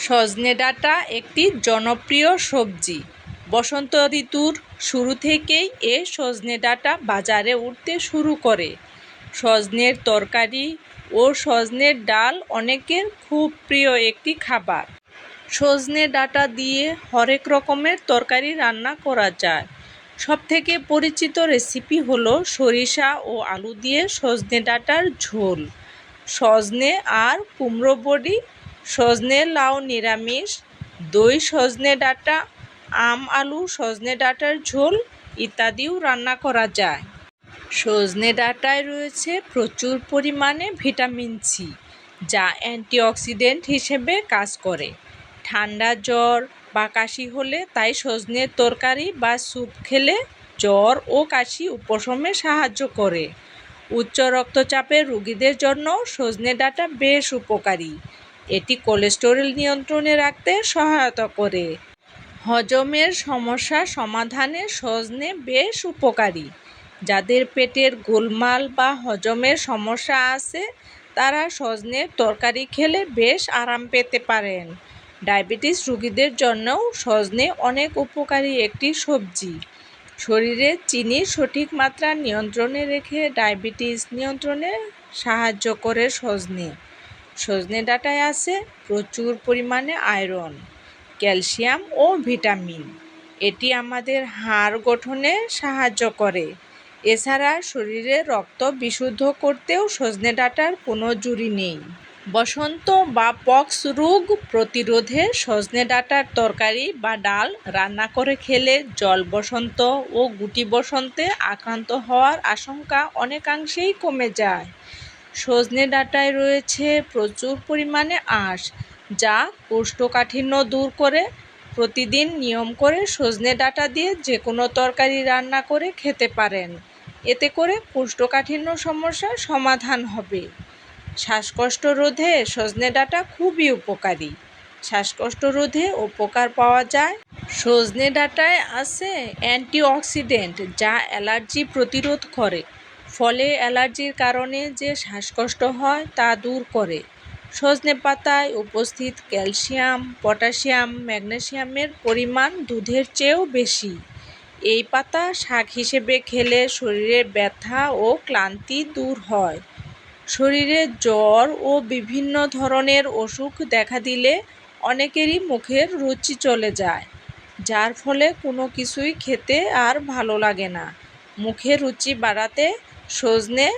সজনে ডাঁটা একটি জনপ্রিয় সবজি। বসন্ত ঋতুর শুরু থেকেই এ সজনে ডাঁটা বাজারে উঠতে শুরু করে। সজনের তরকারি ও সজনের ডাল অনেকের খুব প্রিয় একটি খাবার। সজনে ডাঁটা দিয়ে হরেক রকমের তরকারি রান্না করা যায়। সবথেকে পরিচিত রেসিপি হলো সরিষা ও আলু দিয়ে সজনে ডাঁটার ঝোল। সজনে আর কুমড়ো বড়ি সজনে লাউ নিরামিষ, দই সজনে ডাঁটা, আম আলু সজনে ডাঁটার ঝোল ইত্যাদিও রান্না করা যায়। সজনে ডাঁটায় রয়েছে প্রচুর পরিমাণে ভিটামিন সি যা অ্যান্টিঅক্সিডেন্ট হিসেবে কাজ করে। ঠান্ডা জ্বর বা কাশি হলে তাই সজনের তরকারি বা স্যুপ খেলে জ্বর ও কাশি উপশমে সাহায্য করে। উচ্চ রক্তচাপের রোগীদের জন্য সজনে ডাঁটা বেশ উপকারী। এটি কোলেস্টেরল নিয়ন্ত্রণে রাখতে সহায়তা করে। হজমের সমস্যা সমাধানে সজনে বেশ উপকারী। যাদের পেটের গোলমাল বা হজমের সমস্যা আছে, তারা সজনের তরকারি খেলে বেশ আরাম পেতে পারেন। ডায়াবেটিস রোগীদের জন্যও সজনে অনেক উপকারী একটি সবজি। শরীরে চিনির সঠিক মাত্রা নিয়ন্ত্রণে রেখে ডায়াবেটিস নিয়ন্ত্রণে সাহায্য করে সজনে। সজনে ডাঁটায় আছে প্রচুর পরিমাণে আয়রন, ক্যালসিয়াম ও ভিটামিন। এটি আমাদের হাড় গঠনে সাহায্য করে। এছাড়া শরীরে রক্ত বিশুদ্ধ করতেও সজনে ডাঁটার কোনো জুড়ি নেই। বসন্ত বা পক্স রোগ প্রতিরোধে সজনে ডাঁটার তরকারি বা ডাল রান্না করে খেলে জল বসন্ত ও গুটি বসন্তে আক্রান্ত হওয়ার আশঙ্কা অনেকাংশেই কমে যায়। সজনে ডাঁটায় রয়েছে প্রচুর পরিমাণে আঁশ, যা কোষ্ঠকাঠিন্য দূর করে। প্রতিদিন নিয়ম করে সজনে ডাঁটা দিয়ে যে কোনো তরকারি রান্না করে খেতে পারেন। এতে করে কোষ্ঠকাঠিন্য সমস্যার সমাধান হবে। শ্বাসকষ্ট রোধে সজনে ডাঁটা খুবই উপকারী। শ্বাসকষ্ট রোধে উপকার পাওয়া যায়। সজনে ডাঁটায় আছে অ্যান্টিঅক্সিডেন্ট, যা অ্যালার্জি প্রতিরোধ করে। ফলে অ্যালার্জির কারণে যে শ্বাসকষ্ট হয় তা দূর করে। সজনে পাতায় উপস্থিত ক্যালসিয়াম, পটাশিয়াম, ম্যাগনেসিয়ামের পরিমাণ দুধের চেয়েও বেশি। এই পাতা শাক হিসেবে খেলে শরীরের ব্যথা ও ক্লান্তি দূর হয়। শরীরে জ্বর ও বিভিন্ন ধরনের অসুখ দেখা দিলে অনেকেরই মুখের রুচি চলে যায়, যার ফলে কোনো কিছুই খেতে আর ভালো লাগে না। মুখের রুচি বাড়াতে সজনে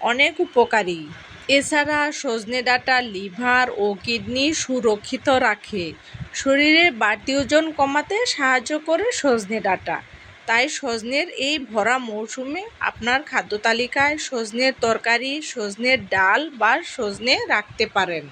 অনেক উপকারী। এছাড়া সজনে ডাটা লিভার ও কিডনি সুরক্ষিত রাখে। শরীরের বাড়তি ওজন কমাতে সাহায্য করে সজনে ডাটা। তাই সজনের এই ভরা মৌসুমে আপনার খাদ্য তালিকায় সজনের তরকারি, সজনের ডাল বা সজনে রাখতে পারেন।